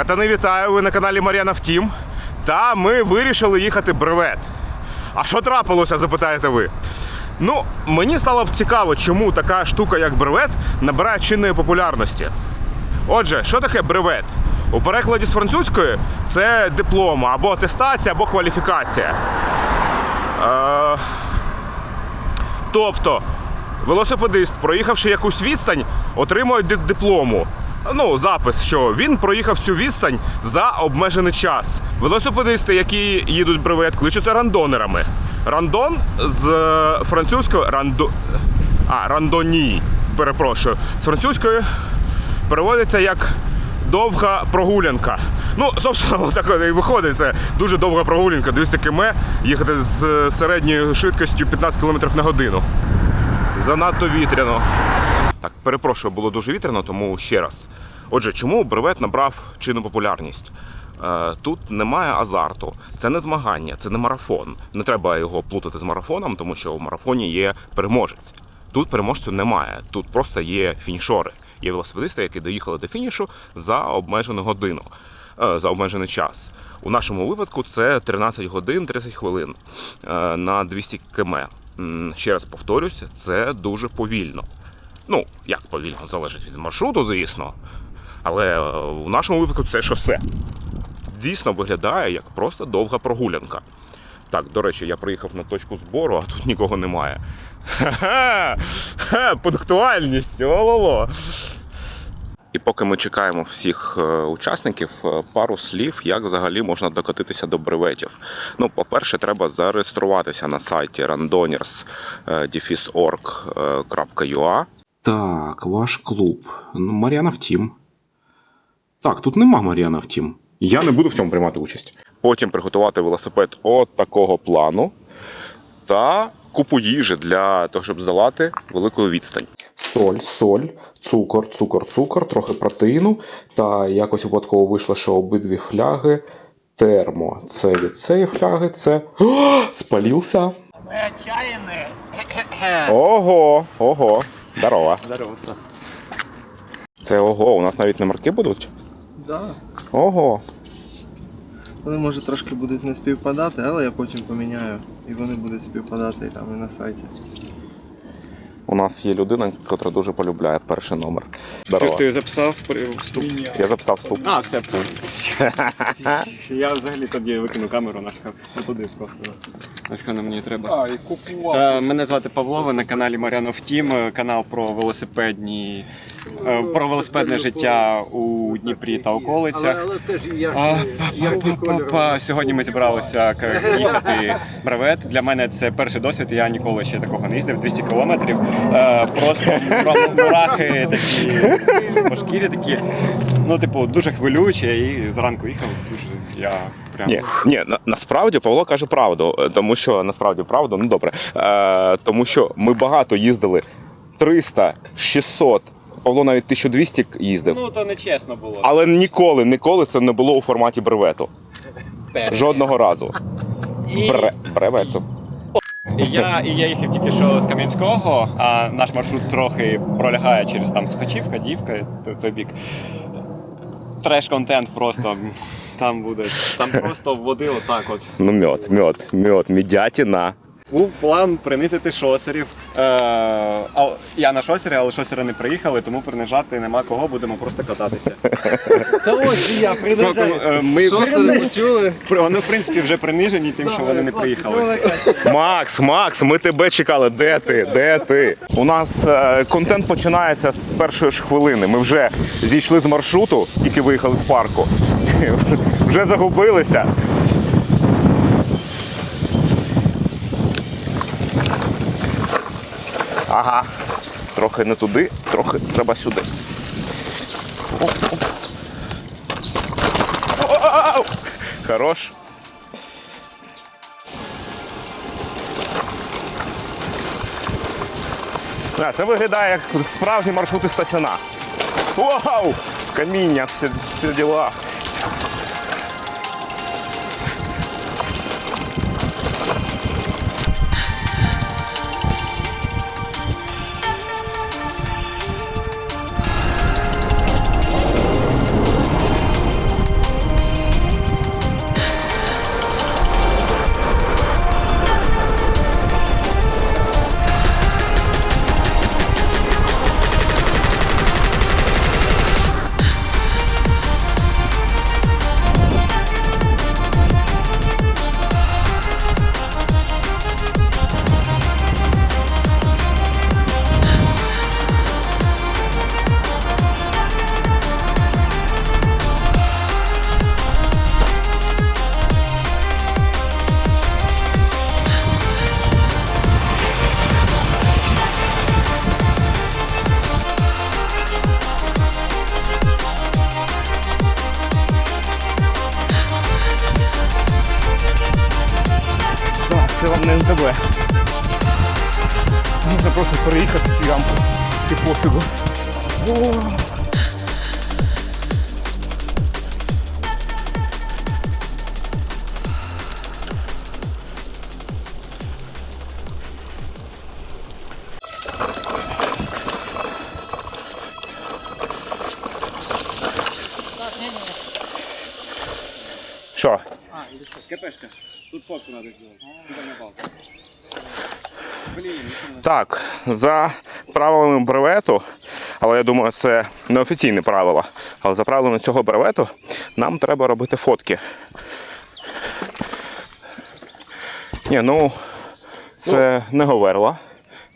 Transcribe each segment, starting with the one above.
Катани, вітаю! Ви на каналі Мар'яна Втім. Та ми вирішили їхати бревет. А що трапилося, запитаєте ви? Ну, мені стало б цікаво, чому така штука, як бревет, набирає чинної популярності. Отже, що таке бревет? У перекладі з французької це диплом або атестація, або кваліфікація. Е, тобто, велосипедист, проїхавши якусь відстань, отримує диплому. Ну, запис, що він проїхав цю відстань за обмежений час. Велосипедисти, які їдуть бревет, кличуться рандонерами. Рандон з е, французької рандо... а, рандоні, перепрошую. З французької переводиться як довга прогулянка. Ну, собственно, так і виходить. Це дуже довга прогулянка, 200 км, їхати з середньою швидкістю 15 км на годину. Занадто вітряно. Так, перепрошую, було дуже вітряно, тому ще раз. Отже, чому бревет набрав чинну популярність? Е, Тут немає азарту, це не змагання, це не марафон. Не треба його плутати з марафоном, тому що в марафоні є переможець. Тут переможцю немає. Тут просто є фінішори. Є велосипедисти, які доїхали до фінішу за обмежену годину, е, за обмежений час. У нашому випадку це 13 годин 30 хвилин е, на 200 км. Ще раз повторюсь, це дуже повільно. Ну, як повільно, залежить від маршруту, звісно. Але е, у нашому випадку це шосе. Дійсно виглядає як просто довга прогулянка. Так, до речі, я приїхав на точку збору, а тут нікого немає. Ха-ха! Пунктуальність! Ололо! І поки ми чекаємо всіх е, учасників, е, пару слів, як взагалі можна докотитися до бреветів. Ну, по-перше, треба зареєструватися на сайті randoners.org.ua. Так, ваш клуб. Ну, Мар'яна Втім. Так, тут нема Мар'яна Втім. Я не буду в цьому приймати участь. Потім приготувати велосипед от такого плану та купу їжі для того, щоб здолати велику відстань. Соль, соль, цукор, цукор, цукор, трохи протеїну. Та якось випадково вийшло, що обидві фляги термо. Це від цієї фляги, це. О, спалився. Ого, ого, здорово. Здорово, Стас. Це ого, у нас навіть номерки будуть. Да. Ого. Вони може трошки будуть не співпадати, але я потім поміняю. І вони будуть співпадати і там і на сайті. У нас є людина, яка дуже полюбляє перший номер. Здорово. Ти записав вступ? Я записав вступ. А, все. Я взагалі тоді викину камеру на Не туди просто. Нафіг на мені треба. А, і купував. Е, Мене звати Павло, ви на каналі Марянов Втім, е, канал про велосипедні. Е, Про велосипедне життя у Дніпрі та околицях. А, па-па-па-па. Сьогодні ми зібралися їхати бревет. Для мене це перший досвід. Я ніколи ще такого не їздив. 200 кілометрів. Е, Просто мурахи такі по шкірі такі. Ну, типу, дуже хвилююче. І зранку їхав. Дуже я. Ні, ні, на, насправді Павло каже правду, е, тому що насправді правду, ну добре. Е, тому що ми багато їздили 300, 600, Павло навіть 1200 їздив. Ну, то не чесно було. Але ніколи, ніколи це не було у форматі бревету. Жодного разу. І- Бре, бревету. І я, і я їхав тільки що з Кам'янського, а наш маршрут трохи пролягає через там Сухачівка, Дівка, той, той бік. Треш-контент просто там буде. Там просто води отак от. Ну, мед, мед, мед, медятина. Був план принизити шосерів. Е, а я на шосері, але шосери не приїхали, тому принижати нема кого, будемо просто кататися. Та ось і я Ну, е, Ми почули? вони, в принципі, вже принижені тим, що вони не приїхали. Макс, Макс, ми тебе чекали. Де ти? Де ти? У нас е, контент починається з першої ж хвилини. Ми вже зійшли з маршруту, тільки виїхали з парку. Вже загубилися. Ага. Трохи не туди, трохи треба сюди. Оп, оп. Оу! Хорош. А, це виглядає як справжні маршрути Стасяна. Вау! Каміння, всі, всі діла. не НДБ. Можна просто проїхати цю ямку і пофігу. Що? А, і що, кепешка. Тут фотку треба зробити. Так, за правилами бревету, але я думаю, це не офіційне правило. Але за правилами цього бревету нам треба робити фотки. Ні, ну це не Говерла,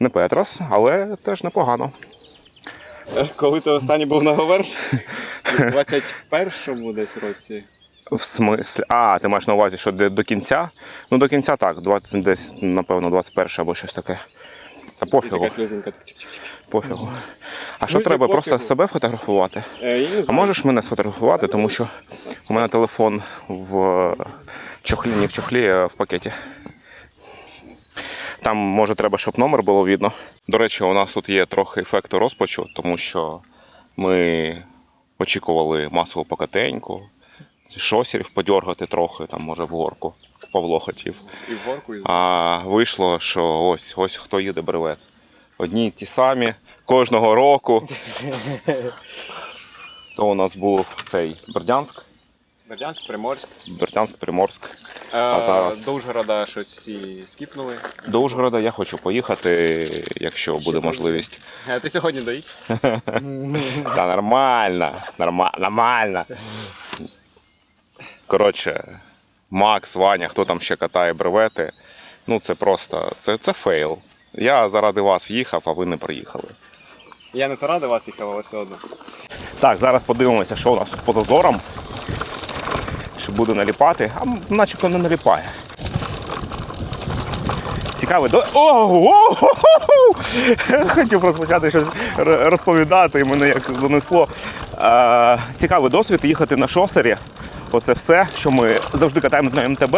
не Петрос, але теж непогано. Коли ти останній був на Говер? У 21-му десь році. В смислі. А, ти маєш на увазі, що до кінця? Ну, до кінця так, 20, десь, напевно, 21 або щось таке. Та пофігу, пофігу. А що треба? Просто себе фотографувати? Е, А можеш мене сфотографувати, тому що у мене телефон в чохлі, не в чохлі, а в пакеті. Там, може, треба, щоб номер було видно. До речі, у нас тут є трохи ефекту розпачу, тому що ми очікували масову покатеньку, шосерів подергати трохи, там, може, в горку. Павло хотів. І в горку, і А вийшло, що ось ось хто їде бревет. Одні й ті самі кожного року. То у нас був цей Бердянськ, Бердянськ, Приморськ. Бердянськ, Приморськ. А зараз- До Ужгорода щось всі скіпнули. До Ужгорода я хочу поїхати, якщо буде можливість. А ти сьогодні доїдь? Та нормально, нормально, нормально. Коротше, Макс, Ваня, хто там ще катає бревети. Ну це просто це, це фейл. Я заради вас їхав, а ви не приїхали. Я не заради вас їхав, але все одно. Так, зараз подивимося, що у нас тут по зазорам. Що буде наліпати, а начебто не наліпає. Цікавий до. О, о, хо, хо, хо! Хотів розпочати щось розповідати, і мене як занесло. Цікавий досвід їхати на шосері. Оце все, що ми завжди катаємо на МТБ.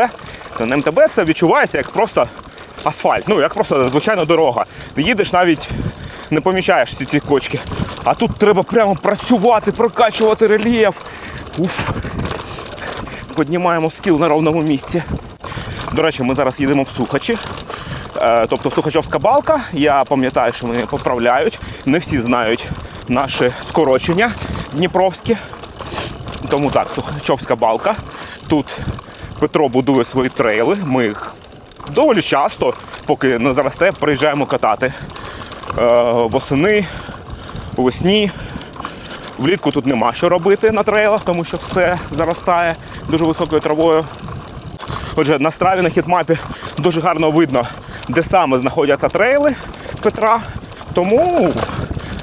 То на МТБ це відчувається як просто асфальт. Ну, як просто звичайна дорога. Ти їдеш навіть не помічаєш всі ці кочки. А тут треба прямо працювати, прокачувати рельєф. Уф. Піднімаємо скіл на ровному місці. До речі, ми зараз їдемо в Сухачі. Е, Тобто Сухачовська балка. Я пам'ятаю, що мене поправляють. Не всі знають наше скорочення Дніпровське. Тому так, Сухачовська балка. Тут Петро будує свої трейли. Ми їх доволі часто, поки не заросте, приїжджаємо катати. Е, Восени, весні. Влітку тут нема що робити на трейлах, тому що все заростає дуже високою травою. Отже, на страві на хітмапі дуже гарно видно, де саме знаходяться трейли Петра. Тому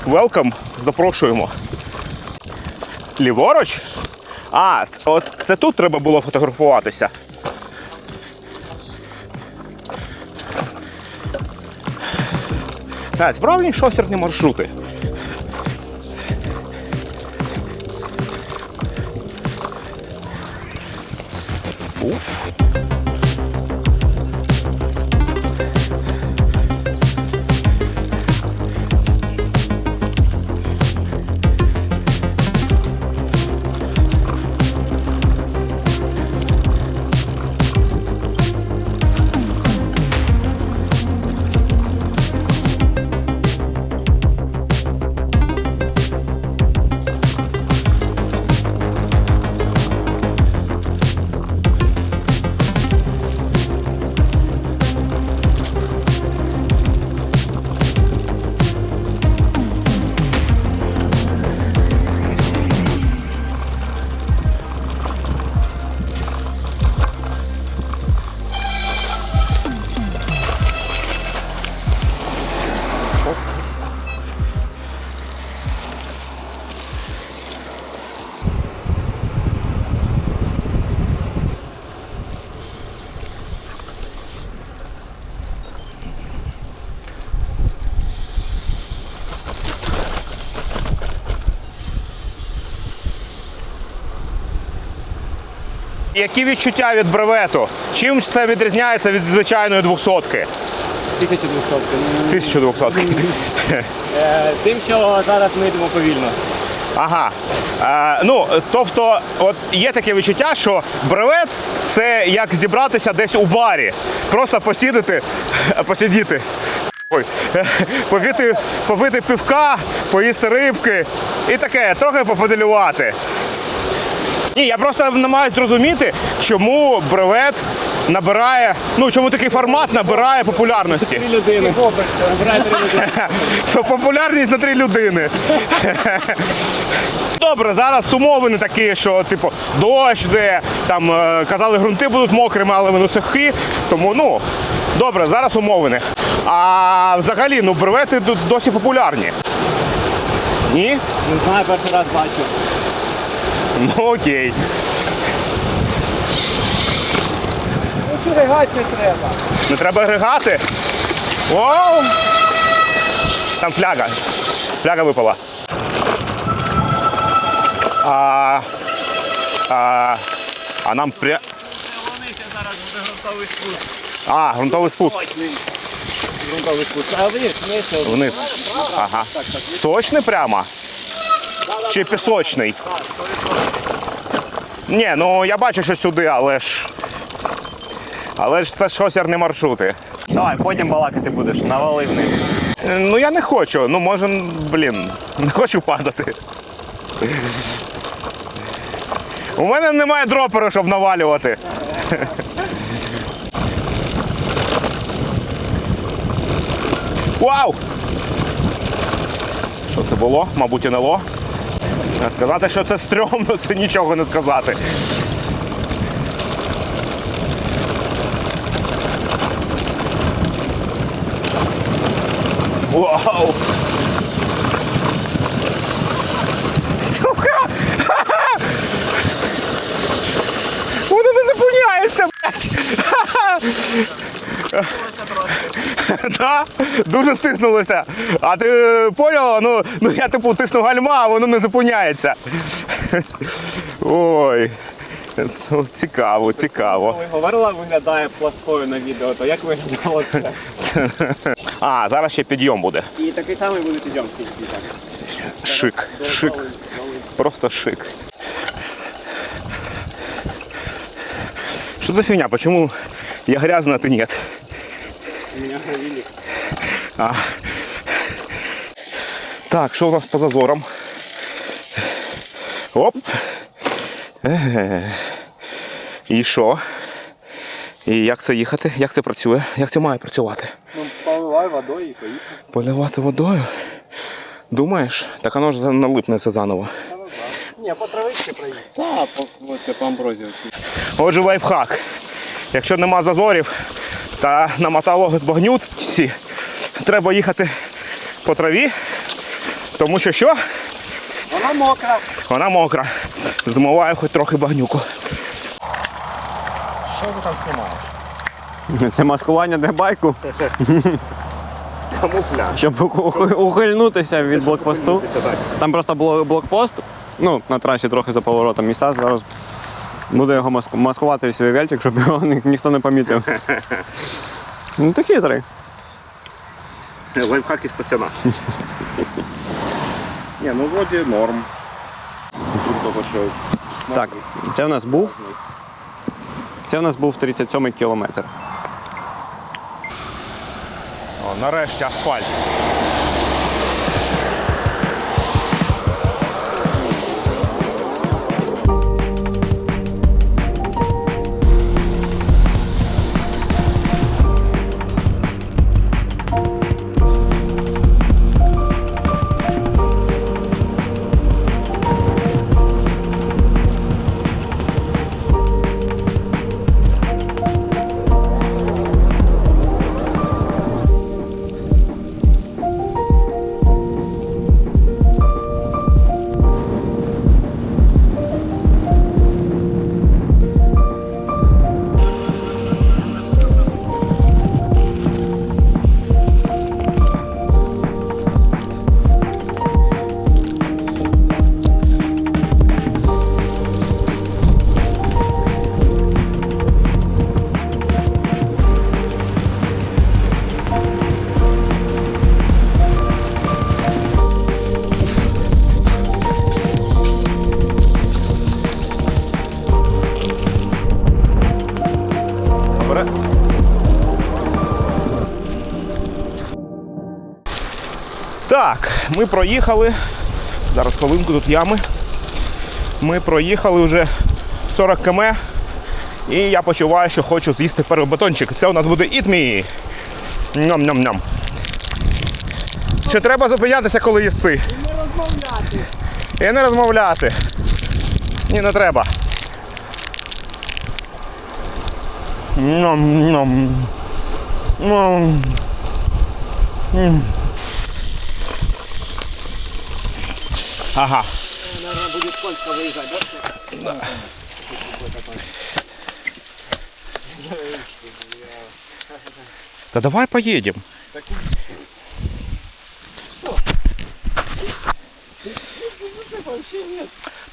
велкам, запрошуємо. Ліворуч? А, от це тут треба було фотографуватися. Так, справжні шосерні маршрути. Уф. Які відчуття від бревету? Чим це відрізняється від звичайної двохсотки? 1200. 1200. Е, Тим, що зараз ми йдемо повільно. Ага. Е, ну, тобто, от є таке відчуття, що бревет це як зібратися десь у барі. Просто посідати, посидіти. Ой, попити, попити пивка, поїсти рибки і таке, трохи поподелювати. Ні, я просто намагаюся зрозуміти, чому бревет набирає, ну чому такий формат набирає популярності. Три людини. Три людини. Популярність на три людини. Добре, зараз умови не такі, що типу дощ де, там е, казали, ґрунти будуть мокрими, але вони сухі. Тому ну добре, зараз умовини. А взагалі, ну бревети досі популярні. Ні? Не знаю, перший раз бачу. Ну окей. Ну, ригати не треба. Не треба агрегати. Вау! Там фляга. Фляга випала. А, а, а нам пря... зараз буде грунтовий спуск. А, ґрунтовий спуск. Грунтовий спуск. А вниз, вниз. Вниз. Ага. Сочний прямо? Чи пісочний? Ні, ну я бачу, що сюди, але ж. Але ж це шосерні маршрути. Давай, потім балакати будеш, навали вниз. Ну я не хочу. Ну може, блін, не хочу падати. У мене немає дроперу, щоб навалювати. Вау! Що це було? Мабуть, НЛО. А Сказати, що це стрьомно, це нічого не сказати. Вау! Сука! Воно не зупиняється, блядь! Так, дуже стиснулося. А ти е, поняла? Ну, ну я типу тисну гальма, а воно не зупиняється. Ой. Це цікаво, цікаво. Коли говорила, виглядає пласкою на відео, то як виглядало це? А, зараз ще підйом буде. І такий самий буде підйом в кінці. так. Шик, шик. Просто шик. Что за фигня? Почему я грязный, а ты нет? У мене гравілік. А. Так, що у нас по зазорам? Оп. Еге. І що? І як це їхати? Як це працює? Як це має працювати? Ну, поливай водою і поїхав. Поливати водою? Думаєш? Так воно ж налипнеться заново. Ні, по травичці проїхав. Так, по, це по амброзії. Отже, лайфхак. Якщо нема зазорів та на мотологбагнюці, треба їхати по траві, тому що що? Вона мокра. Вона мокра. Змиває хоч трохи багнюку. Що ти там знімаєш? Це маскування для байку, Камуфляж. щоб ухильнутися від блокпосту. Там просто блокпост, ну, на трасі трохи за поворотом міста. Зараз буде його маскувати свій вельчик, щоб його ні- ніхто не помітив. Ну ти хитрий. Лайфхак і стаціонар. Ні, ну вроді норм. Того, що Так, це в нас був. Це в нас був 37-й кілометр. О, нарешті асфальт. Ми проїхали. Зараз хвилинку тут ями. Ми проїхали вже 40 км. І я почуваю, що хочу з'їсти перший батончик. Це у нас буде Me. Ням-ням-ням. Чи треба зупинятися, коли їси? І не розмовляти. І не розмовляти. Ні, не треба. Ням-ням. Ням. Ага. Наверное, будет Польска выезжать, да? Да давай поедем.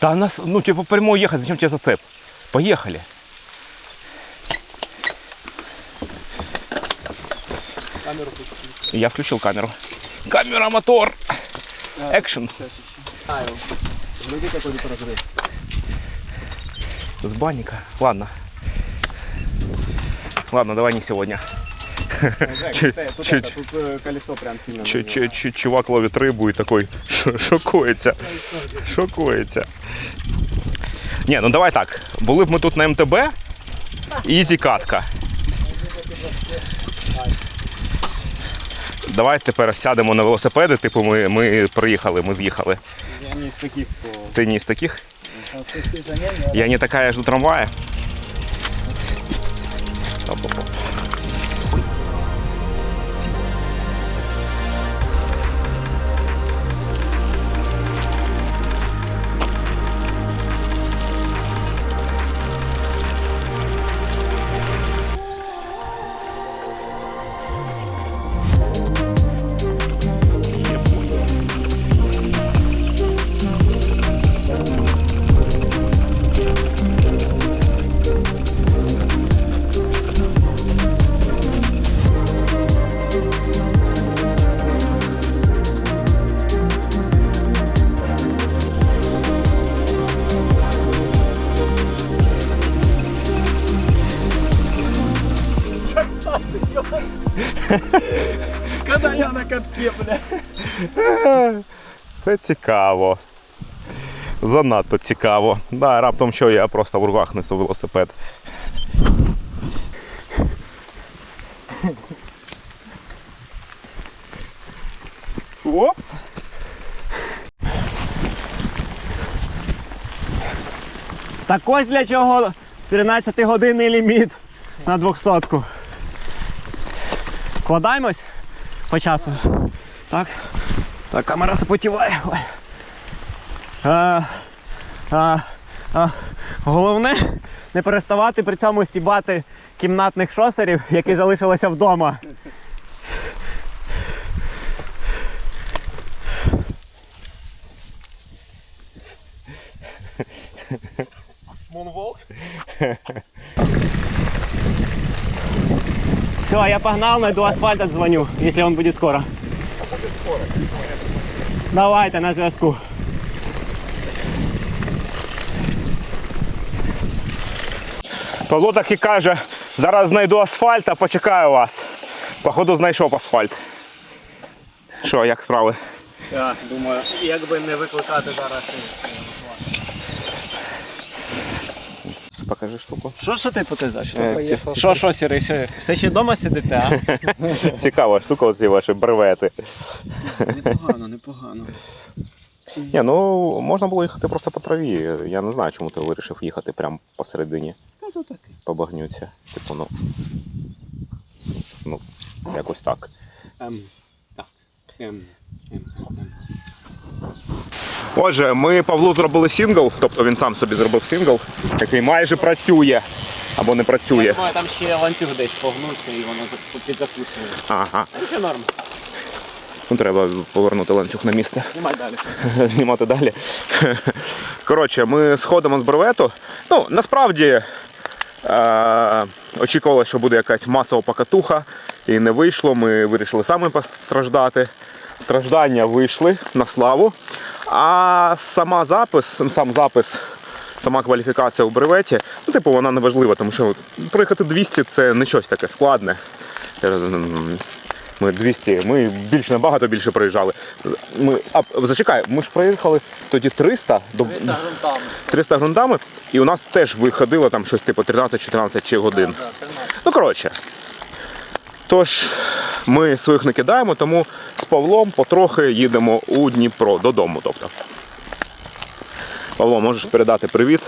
Да нас, ну типа прямой ехать, зачем тебе зацеп? Поехали. Я включил камеру. Камера, мотор. Экшен. Люди какой то разрыв. С банника. Ладно. Ладно, давай не сегодня. Чу- Тут, чу- это, тут э, колесо прям сильно. Чу- набило. чу- чу- Чувак ловить рибу і такий шо- шокується. Шокується. Ні, ну давай так. Були б ми тут на МТБ, ізі катка. Давай тепер сядемо на велосипеди, типу ми, ми приїхали, ми з'їхали. Из таких, кто... Ты не из таких? Я не такая, я жду трамвая. Оп-оп-оп. Це цікаво. Занадто цікаво. Да, раптом що я просто в руках несу велосипед. Оп! Так ось для чого 13-годинний ліміт на 200-ку. Вкладаємось по часу. Так. Так, камера запотіває. Ой. А, а, а, головне не переставати при цьому стібати кімнатних шосерів, які залишилися вдома. Все, я погнал, найду асфальт, отзвоню, если он будет скоро. Давайте на зв'язку. Павло так і каже, зараз знайду асфальт, а почекаю вас. Походу знайшов асфальт. Що, як справи? Я думаю, як би не викликати зараз. Покажи штуку. Що що ти потизаєш? Е, Що, що, сірий, все ще вдома сидите, а? Цікава штука, оці ваші бревети. Непогано, непогано. Ні, ну можна було їхати просто по траві. Я не знаю, чому ти вирішив їхати прямо посередині Та то таке. по багнюці. Типу, ну. Ну, якось так. Ем, так. Ем, ем, ем. Отже, ми Павлу зробили сингл, тобто він сам собі зробив сингл, який майже працює або не Я працює. думаю, там ще ланцюг десь погнувся і воно за- підзакусує. Ага. А нічого норм. Ну, треба повернути ланцюг на місце. Знімай далі. знімати далі. Коротше, ми сходимо з бревету. Ну, насправді е- очікували, що буде якась масова покатуха, і не вийшло. Ми вирішили самі постраждати. Страждання вийшли на славу. А сама запис, сам запис, сама кваліфікація у бреветі, ну, типу, вона не важлива, тому що проїхати 200 це не щось таке складне. Ми 200, ми більше набагато більше проїжджали. Ми, а, зачекай, ми ж проїхали тоді 300 до 300 грунтами, і у нас теж виходило там щось типу 13-14 чи годин. Ну коротше. Тож ми своїх не кидаємо, тому з Павлом потрохи їдемо у Дніпро додому. Тобто. Павло, можеш передати привіт,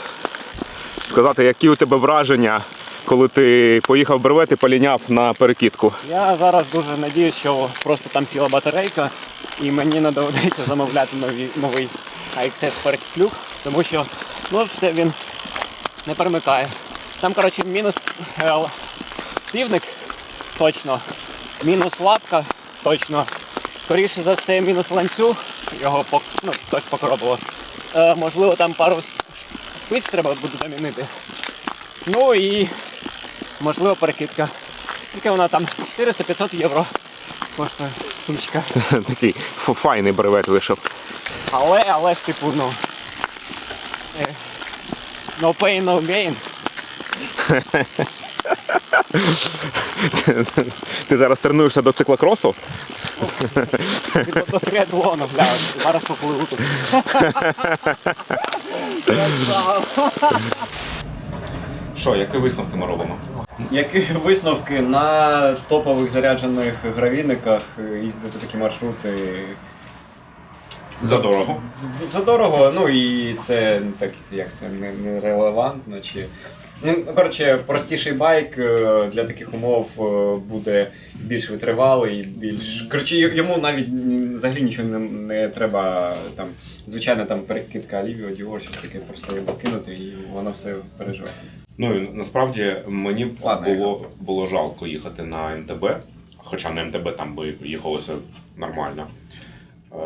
сказати, які у тебе враження, коли ти поїхав Бревет і поліняв на перекидку. Я зараз дуже надіюсь, що просто там сіла батарейка і мені не доведеться замовляти нові, новий AXS переклюк, тому що ну, все він не перемикає. Там, коротше, мінус півник точно, мінус лапка точно. Скоріше за все, мінус ланцюг, його пок... ну, хтось покробував. Е, можливо, там пару спиць треба буде замінити. Ну і можливо перекидка. Тільки вона там 400-500 євро коштує сумочка. Такий файний бревет вийшов. Але, але ж типу, ну. е, No pain, no gain. Ти зараз тренуєшся до циклокросу? До триатлону, бля, зараз попливу тут. Що, які висновки ми робимо? Які висновки на топових заряджених гравійниках їздити такі маршрути? Задорого. Задорого, ну і це так як це не, не релевантно чи. Ну, коротше, простіший байк е, для таких умов е, буде більш витривалий, більш. Коротше, й- йому навіть м, взагалі нічого не, не треба. Там, звичайно, там перекидка Алівіо, Діор, щось таке просто його кинути і воно все переживе. Ну і насправді мені б Ладно, було, було жалко їхати на МТБ, хоча на МТБ там би їхалося нормально. Е,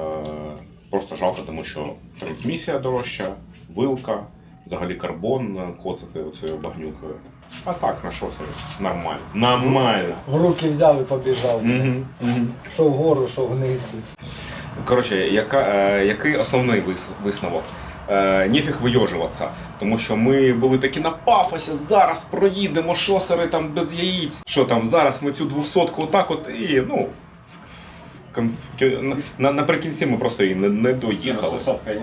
просто жалко, тому що трансмісія дорожча, вилка, взагалі карбон е, коцати оцією багнюкою. А так, на шосе нормально. Нормально. В руки взяв і побіжав. Угу, угу. Що вгору, що вниз. Коротше, яка, е, який основний вис- висновок? Е, Ніфіг вийожуватися, тому що ми були такі на пафосі, зараз проїдемо шосери там без яїць. Що там, зараз ми цю двохсотку отак от і ну. в на- на- Наприкінці ми просто її не, не доїхали. Сотка є.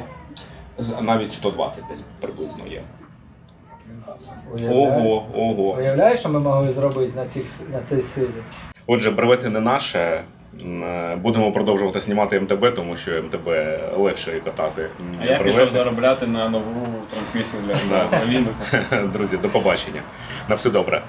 Навіть 120 десь приблизно є. Ого, ого. Уявляєш, що ми могли зробити на, цих, на цій силі? Отже, бревети не наше. Будемо продовжувати знімати МТБ, тому що МТБ легше катати. А я пішов заробляти на нову трансмісію для. Друзі, до побачення. На все добре.